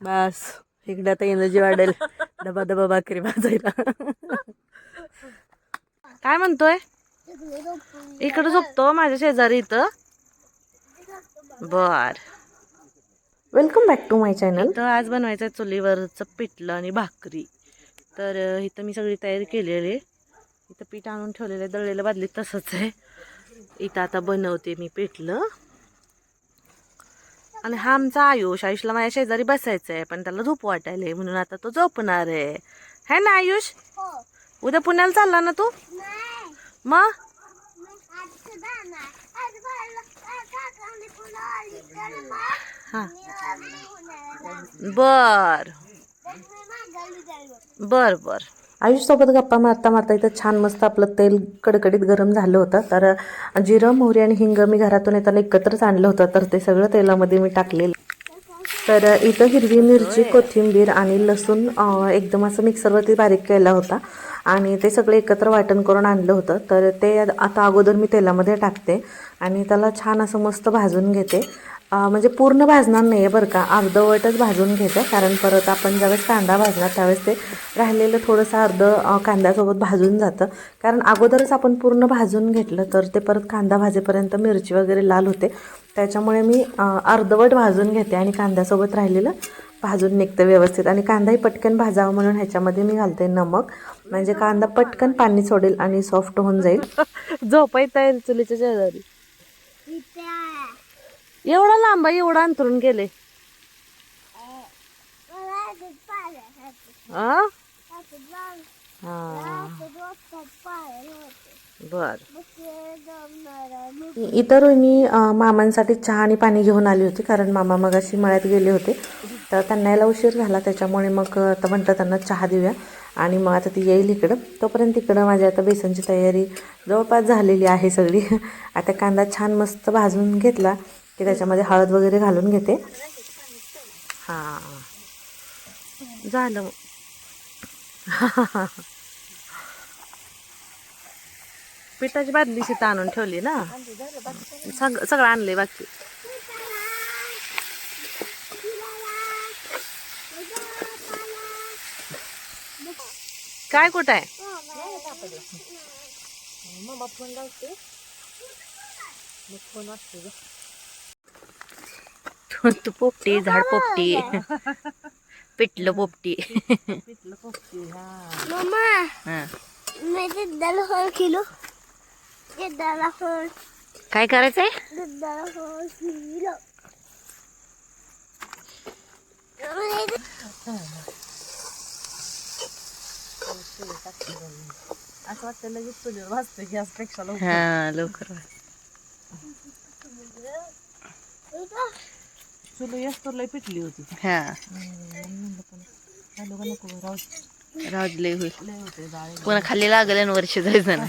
बस इकडे आता एनर्जी वाढेल डबा डबा भाकरी भाजायला काय म्हणतोय इकडे झोपतो माझ्या शेजारी इथं बर welcome back to my channel तर आज बनवायचं आहे चुलीवरचं पिठलं आणि भाकरी तर इथं मी सगळी तयारी केलेली आहे इथं पीठ आणून ठेवलेलं आहे दळलेलं बादलीत तसंच आहे इथं आता बनवते मी पिठलं. आणि हा आमचा आयुष आयुषला माझ्या शेजारी बसायचं आहे पण त्याला झोप वाटायला म्हणून आता तो झोपणार आहे. है ना आयुष? उद्या पुण्याला चालला ना तू? मग? हा. बर. बर बर. आयुषसोबत गप्पा मारता मारता इथं छान मस्त आपलं तेल कडकडीत गरम झालं होतं. तर जिरं मोहरी आणि हिंग मी घरातून येताना एकत्रच आणलं होतं. तर ते सगळं तेलामध्ये मी टाकलेलं. तर इथं हिरवी मिरची कोथिंबीर आणि लसूण एकदम असं मिक्सरवरती बारीक केला होता. आणि ते सगळे एकत्र वाटण करून आणलं होतं. तर ते आता अगोदर मी तेलामध्ये टाकते. आणि त्याला छान असं मस्त भाजून घेते. म्हणजे पूर्ण भाजणार नाही आहे बरं का. अर्धवटच भाजून घेते कारण परत आपण ज्यावेळेस कांदा भाजणार त्यावेळेस ते राहिलेलं थोडंसं अर्ध कांद्यासोबत भाजून जातं. कारण अगोदरच आपण पूर्ण भाजून घेतलं तर ते परत कांदा भाजेपर्यंत मिरची वगैरे लाल होते. त्याच्यामुळे मी अर्धवट भाजून घेते आणि कांद्यासोबत राहिलेलं भाजून निघतं व्यवस्थित. आणि कांदाही पटकन भाजावा म्हणून ह्याच्यामध्ये मी घालते नमक. म्हणजे कांदा पटकन पाणी सोडेल आणि सॉफ्ट होऊन जाईल. झोपायचं येईल चुलीच्या शेजारी. एवढा लांब आहे, एवढं अंतरून गेले. बर. इतर मी मामांसाठी चहा आणि पाणी घेऊन आली होती कारण मामा मगाशी मळ्यात गेले होते. तर त्यांना यायला उशीर झाला त्याच्यामुळे मग आता म्हटलं त्यांना चहा देऊया. आणि मग आता ती येईल इकडं. तोपर्यंत इकडं माझी आता बेसनची तयारी जवळपास झालेली आहे सगळी. आता कांदा छान मस्त भाजून घेतला. की त्याच्यामध्ये हळद वगैरे घालून घेते. हां. झालं पिठाची बादली शिता आणून ठेवली ना. सग सगळं आणले बाकी. काय कुठं आहे? तू तू पोपटी झाड पोपटी. पिटलं पोपटी. हा. मैं दुधाला फळ किलो दुधाला काय करायचंय? दुधाला फळ किलो. असं वाटतं लगेच चुलीवर भाजते गॅसपेक्षा हा लवकर चुल तर लय पिटली होती. हा. राहू लय होईल. पुन्हा खाली लागल आणि वर्ष जायचं ना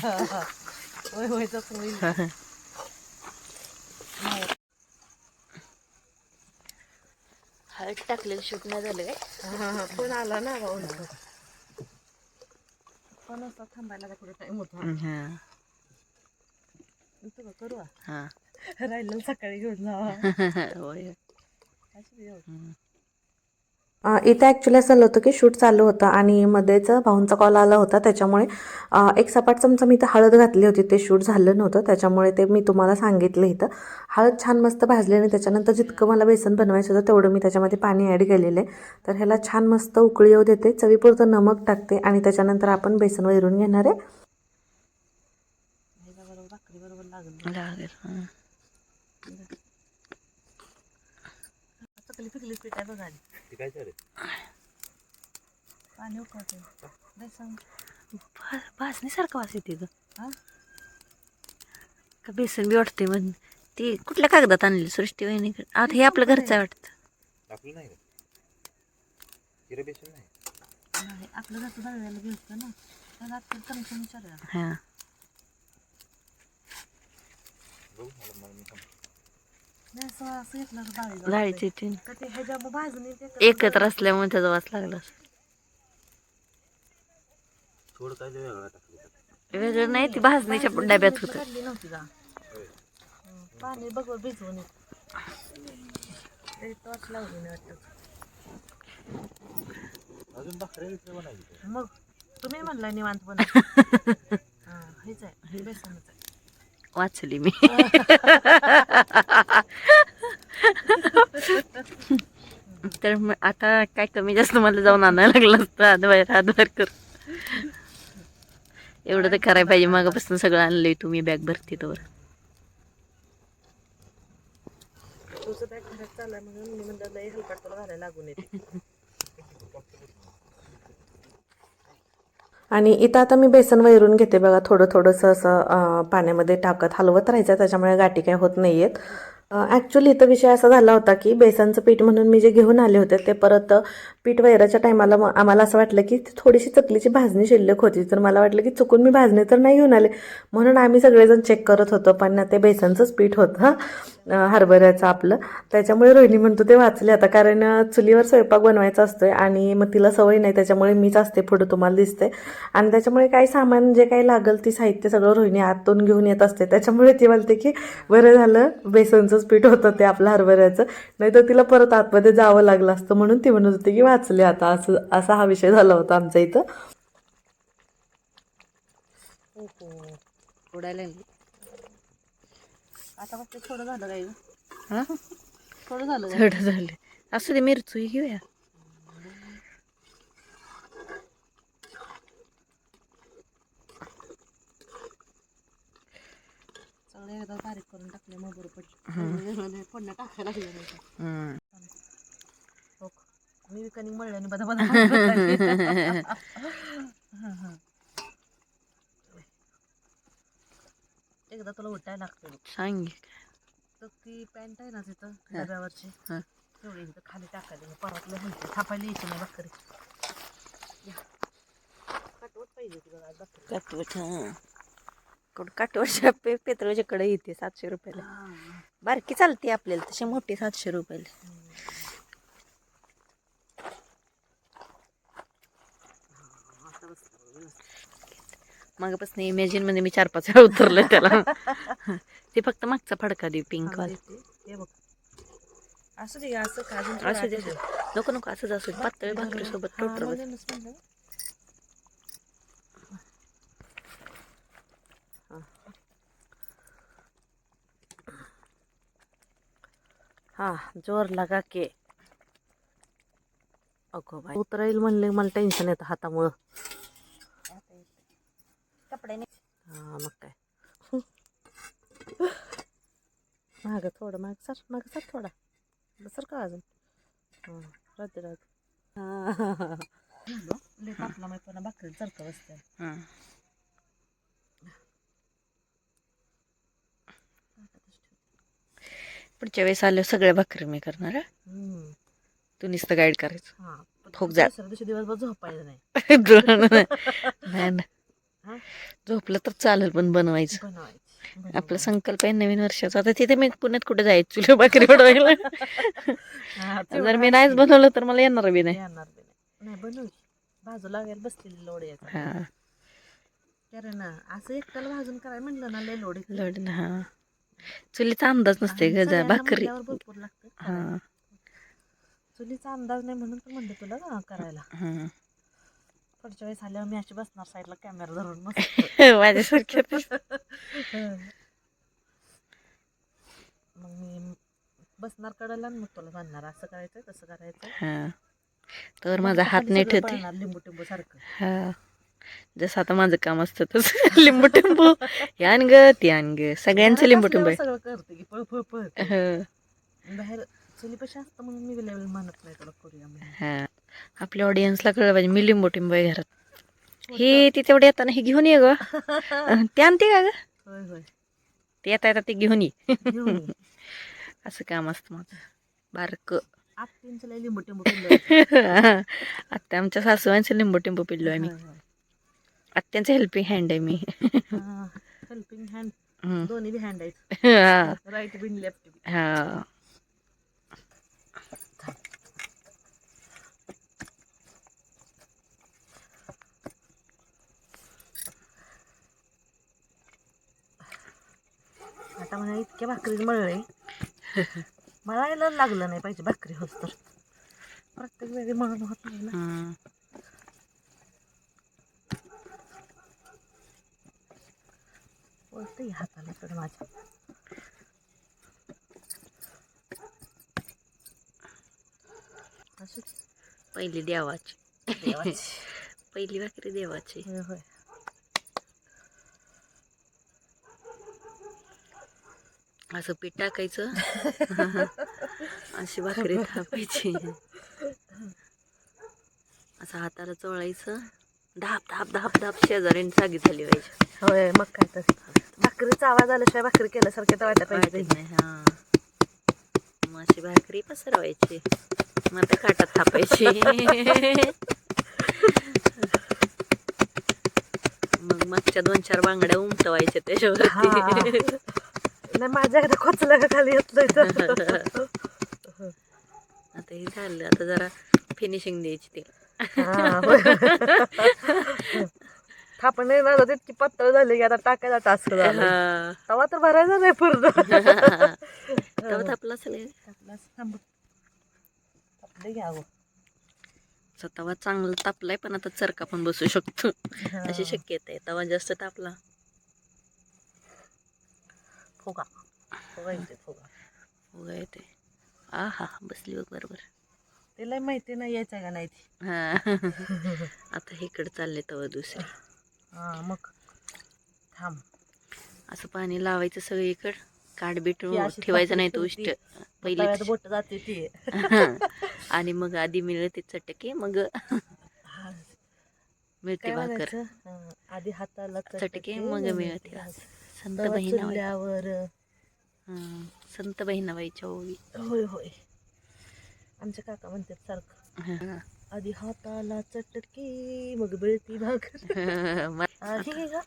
हळद टाकलेलं शूट नाही झालं काय? फोन आला ना फोन असता थांबायला थोडा टाइम होता. करू. हा. राहिलं सकाळी घेऊन जावा. होय. इथे ॲक्च्युली असं झालं होतं की शूट चालू होतं आणि मध्येच भाऊंचा कॉल आला होता. त्याच्यामुळे एक सपाट चमचा मी इथं हळद घातली होती. ते शूट झालं नव्हतं. त्याच्यामुळे ते मी तुम्हाला सांगितलं इथं. हळद छान मस्त भाजली आणि त्याच्यानंतर जितकं मला बेसन बनवायचं होतं तेवढं मी त्याच्यामध्ये पाणी ॲड केलेलं आहे. तर ह्याला छान मस्त उकळी येऊ देते. चवीपुरतं नमक टाकते आणि त्याच्यानंतर आपण बेसन वैरून घेणार आहे. लागेल पिकली पीठ आहे बघा पाणी उकळते बेसन वास येते ग. का बेसन बी वाटते मग ती कुठल्या कागदात आणली सृष्टी वहिनीकडे आता हे आपलं घरचं आहे? वाटतं. आपलं नाही का जिरं बेसन नाही. आपलं घरचं घेतो ना. आपण हां. बघू मला. डाळीची तीन एकत्र असल्यामुळे त्याचा वास लागला. वेगळं टाकलं वेगळं नाही ती भाजणीच्या डब्यात होतं. पाणी बघ भिजवून मग तुम्ही म्हणला निवांत पण हेच आहे बेसनच आहे. वाचली मी. तर मग आता काय कमी जास्त मला जाऊन आणायला लागलं असतं. हातबाहेर हातबाहेर कर एवढं तर करायला पाहिजे. मागापासून सगळं आणलंय तुम्ही बॅग भरती तर तुझं बॅग घरात चाललाय म्हणून मी म्हणलं लय हलकाट तुला घालायला लागून येते. आणि इथं आता मी बेसन वैरून घेते बघा थोडं थोडंसं असं पाण्यामध्ये टाकत हलवत राहायचं त्याच्यामुळे गाठी काही होत नाही आहेत ॲक्च्युली इथं विषय असा झाला होता की बेसनचं पीठ म्हणून मी जे घेऊन आले होते ते परत पीठ वैराच्या टायमाला मग आम्हाला असं वाटलं की थोडीशी चकलीची भाजणी शिल्लक होती. तर मला वाटलं की चुकून मी भाजणी तर नाही घेऊन आले. म्हणून आम्ही सगळेजण चेक करत होतो पण ते बेसनचंच पीठ होतं हरभऱ्याचं आपलं. त्याच्यामुळे रोहिणी म्हणतो ते वाचले आता कारण चुलीवर स्वयंपाक बनवायचा असतो आहे आणि मग तिला सवय नाही त्याच्यामुळे मीच असते पुढं तुम्हाला दिसते आणि त्याच्यामुळे काही सामान जे काही लागल ती साहित्य सगळं रोहिणी आतून घेऊन येत असते. त्याच्यामुळे ती म्हणते की बरं झालं बेसनचंच पीठ होतं ते आपलं हरभऱ्याचं. नाही तर तिला परत आतमध्ये जावं लागलं असतं म्हणून ती म्हणत होती की वाचले आता. असं असा हा विषय झाला होता आमच्या इथं. उडायला आता फक्त थोडं झालं हा? थोडं झालं थोडं झालं. असू दे मिरची घेऊया सगळे एकदा बारीक करून टाकले मग बरं पडलं फोडणं टाकायला लागलं नाही हम्म. हो मी कणिक मळल्याने बदा बदा एकदा तुला उठायला लागतं सांग तर ती पॅन्ट आहे ना तिथं डब्यावरची. तेवढी इथं खाली टाकायला परतलं म्हणते थापायला यायची नाही भाकरी. या. काटवत पाहिजे आज भाकरी. काटवट हां. पे येते सातशे रुपयाला. बारकी चालते आपल्याला तशी मोठी सातशे रुपयाला. मागापासून इमॅजिनमध्ये मी चार पाच वेळा उतरलं त्याला. ते फक्त मागचा फडका देऊ पिंक वाला. असं दे असं का असू दे नको नको असंच असू दे. पातळ भाकरी सोबत हा, टोटर. हा. जोर लगा के. अगो बाई. उतराईल म्हणले मला टेन्शन येतं हातामुळं. कपड्याने हा मग काय. माग थोडं माग सर माग सर थोडा. सर का अजून? हां राहते राहते. हां माहिती पण भाकरी चरका बसते हां. पुढच्या वेळेस आल्यावर सगळ्या भाकरी मी करणार. तू नुसतं गाईड करायचं. हा ठोक जा. दिवसभर झोपायचं नाही? झोपलं तर चालेल पण बनवायचं. आपला संकल्प आहे नवीन वर्षाचा. आता तिथे मी पुण्यात कुठे जायचं? चुली भाकरी बनवायला? जर मी नाहीच. बनवलं तर मला येणार बी नाही. बसलेली लोड हा. कारण असं एकट्याला भाजून म्हणलं ना लय लोड हा. चुलीचा अंदाज नसते गजा भाकरी. भरपूर लागतं. हा. चुलीचा अंदाज नाही म्हणून तर म्हणलं तुला करायला. पुढच्या वेळेस आल्यावर मी अशी बसणार साईडला कॅमेरा धरून माझ्यासारख्या मग मी बसणार कडायला आणि मग तुला बांधणार असं करायचं तसं करायचं तर माझा हात होते. पळणार लिंबू टिंबू सारखं. हा. जसं आता माझं काम असतं तसं लिंबू टिंबू हे आण ग ते आण ग. सगळ्यांचं लिंबू टिंबू. सगळं करते की पळ पळ पळ. हं, बाहेर चुलीपाशी असतं म्हणून मी लेवल म्हणत नाही तुला करूया आपल्या ऑडियन्सला कळलं पाहिजे. मी लिंबू टिंबू आहे घरात. हे ती तेवढे येताना हे घेऊन ये ग. ते आणते का ग? होय होय. ते येता येतात ते घेऊन ये. असं काम असतं माझं. बारक. लिंबू टिंबू आत्या आमच्या सासूबाईंचं लिंबू टिंबू पिल्लो आहे मी. आत्यांचं हेल्पिंग हँड आहे मी. Helping hand. दोन्ही हँड आहेत. राईट बिन लेफ्ट हा. आता मला इतक्या भाकरी मळले मला यायला लागलं नाही पाहिजे भाकरी होत तर. प्रत्येक वेळी मळणं होत नाही ना. बोलते हाताला तर माझ्या. पहिली देवाची. देवाची. पहिली भाकरी देवाची. होय. असं पीठ टाकायचं. अशी भाकरी थापायची. असं हाताला चोळायचं. धाप धाप धाप धाप शेजारीने जागी झाली पाहिजे होय मग काय तर. भाकरीचा आवाज आल्याशिवाय भाकरी केल्यासारखे तर वाटत पाहिजे वाटत नाही हा. मग अशी भाकरी पसरवायची. मग आता काटात थापायची. मग मागच्या दोन चार बांगड्या उमटवायच्या त्याच्यावरती. नाही माझ्याकडे खोचलं का खाली येतलं इथं. आता हे झालं आता जरा फिनिशिंग द्यायची ते. हा. थापण नाही ना तितकी पातळ झाली की आता टाकायला टास्क झाला. तवा तर भरायचा नाही पूर्ण. तेव्हा थापला असेल थांब. घ्यावं तवा चांगला तापलाय पण आता चरका पण बसू शकतो. अशी शक्यता आहे. तवा जास्त तापला फुगा. फुगा येते फुगा. उगा येते आ हा बसली बघ बरोबर. तिला माहिती नाही यायचं का नाही ती? हा. आता इकडे चालले तवा दुसरे. हा मग. थांब. असं पाणी लावायचं सगळीकडं काठ बीट ही अशी ठेवायचं नाही तो. उष्ट पहिली तव्यात बोट जाते ती. आणि मग आधी मिळते चटके मग मिळते काय भाकर. म्हणायचं? हा, आधी हाताला चटके मग मिळते संत बहिणाबाई चुल्यावर हं, संत बहिणाबाईच्या ओवी होय होय. आमचे काका म्हणतात सारखं हं. आधी हाताला चटकी मग बेळती भाकर. मग हा, ठीक आहे का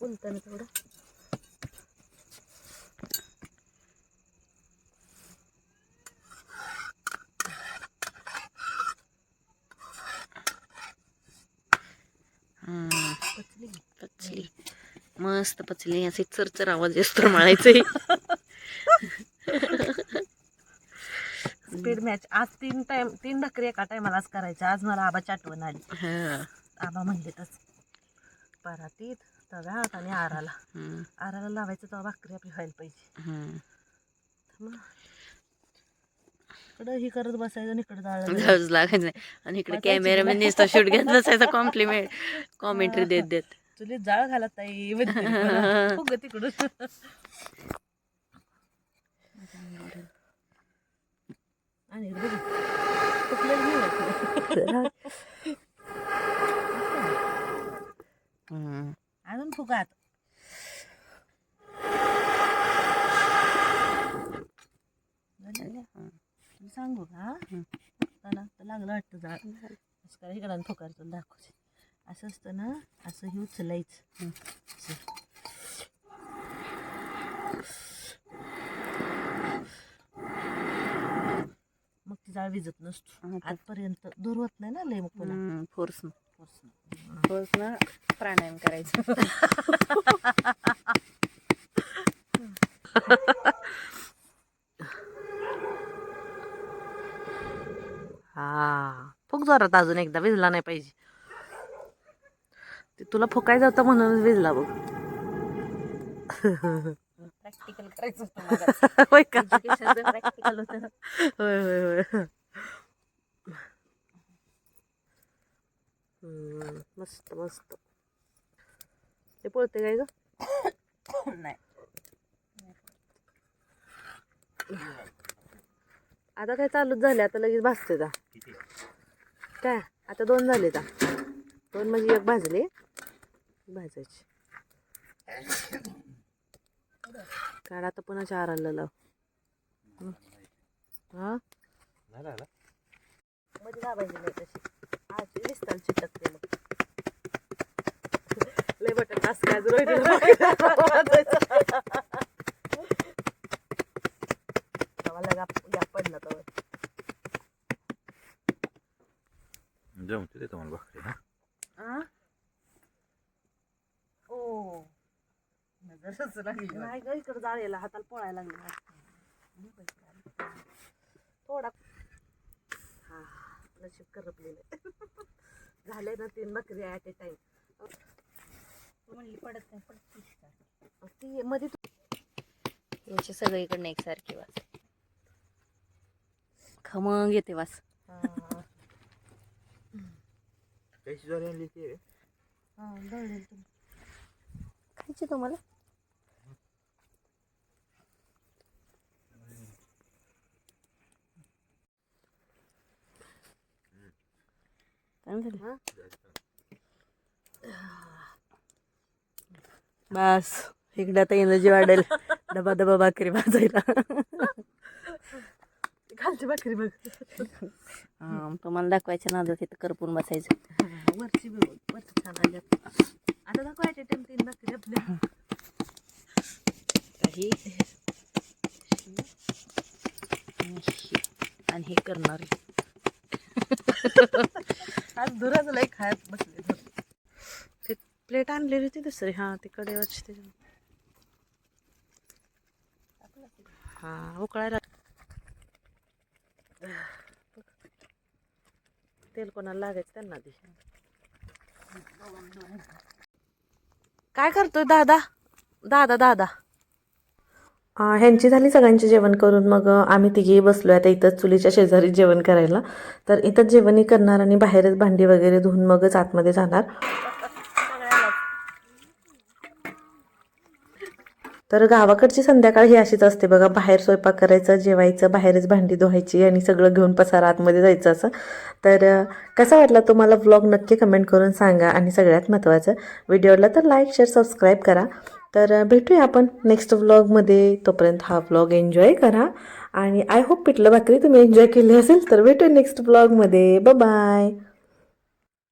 बोलताना थोडं हं, पचली. पचली. मस्त पचली असे चरचर आवाज येतो म्हणायचं स्पीड मॅच आज तीन टाइम तीन भाकरी एका टायमालाच करायच्या आज मला आबाची आठवण आली. आबा म्हणले तस परातीत तव्यात आणि आराला. आराला लावायचं तेव्हा भाकरी आपली व्हायला पाहिजे. हं. इकडं ही करत बसायचं आणि इकडं नाही. आणि इकडे कॅमेरामॅन. नुसता शूट घेत बसायचा कॉम्प्लिमेंट कॉमेंट्री देत देत. चुलीत जाळ घालत ताई म्हणते मी पण. फुग तिकडून. आणि नाही. हं. अजून फुगात सांगू का? लागलं वाटतं जाळ. फुकार दाखवते. असं असतं ना असं हे उचलायचं. मग ती जाळ विजत नसतो. आजपर्यंत दूर होत नाही ना लय मग पुन्हा. Force force. फोर्स ना. प्राणायाम करायचं. हा. फुक जोरात अजून एकदा विजला नाही पाहिजे. ते तुला फुकायचं होतं म्हणून विजला बघ. प्रॅक्टिकल करायचं होतं होय का? प्रॅक्टिकल होतं. होय होय होय. मस्त मस्त. ते पळते काय ग? नाही. आता काय चालूच झाले आता लगेच भाजते का काय? आता दोन झाले का दोन म्हणजे एक भाजले. भाजायची. काढ आता पुन्हा चार आलं लाव हं. मध्ये दाबायची नाही तशी. आज दिसताल चिटकते मग लय बटन तास काय मला पडला तर जमते ते तुम्हाला भाकरी ना ओ नजर नाही ग इकडे जाळेला हाताला पोळायला लागले. थोडा हा नशीब करपलेलं झाले ना तीन बकरी ॲट ए टाइम म्हणली पडत नाही पडत ती मध्ये यांची सगळीकडनं एकसारखी वास. खमंग येते वास. खायची तुम्हाला? झालं बस इकडे आता एनर्जी वाढेल डबा डबा भाकरी भाजायला खालची भाकरी बघ हा, तुम्हाला दाखवायच्या नादात तिथं करपून बसायचं हा, वरची बी वरची छान आली आता दाखवायचे टाइम तीन भाकरी आपल्या काही आणि हे करणार आज दुराच लई खायत बसले ते प्लेट आणलेली होती दुसरी. हा ती कडेवरची त्याच्या हा उकळायला. तेल कोणाला लागायचं त्यांना दे. काय करतोय दादा? दादा दादा. ह्यांची झाली सगळ्यांची जेवण करून. मग आम्ही तिघेही बसलो आता इथंच चुलीच्या शेजारी जेवण करायला. तर इथंच जेवणही करणार आणि बाहेरच भांडी वगैरे धुवून मगच आतमध्ये जाणार. तर गावाकडची संध्याकाळ ही अशीच असते बघा. बाहेर स्वयंपाक करायचं जेवायचं बाहेरच भांडी धुवायची आणि सगळं घेऊन पसारा आतमध्ये जायचं असं. तर कसा वाटला तुम्हाला व्लॉग नक्की कमेंट करून सांगा आणि सगळ्यात महत्त्वाचं व्हिडिओला तर लाईक शेअर सबस्क्राईब करा. तर भेटूया आपण नेक्स्ट व्लॉगमध्ये तोपर्यंत हा व्लॉग एन्जॉय करा. आणि आय होप पिठलं भाकरी तुम्ही एन्जॉय केली असेल तर भेटूया नेक्स्ट व्लॉगमध्ये बाय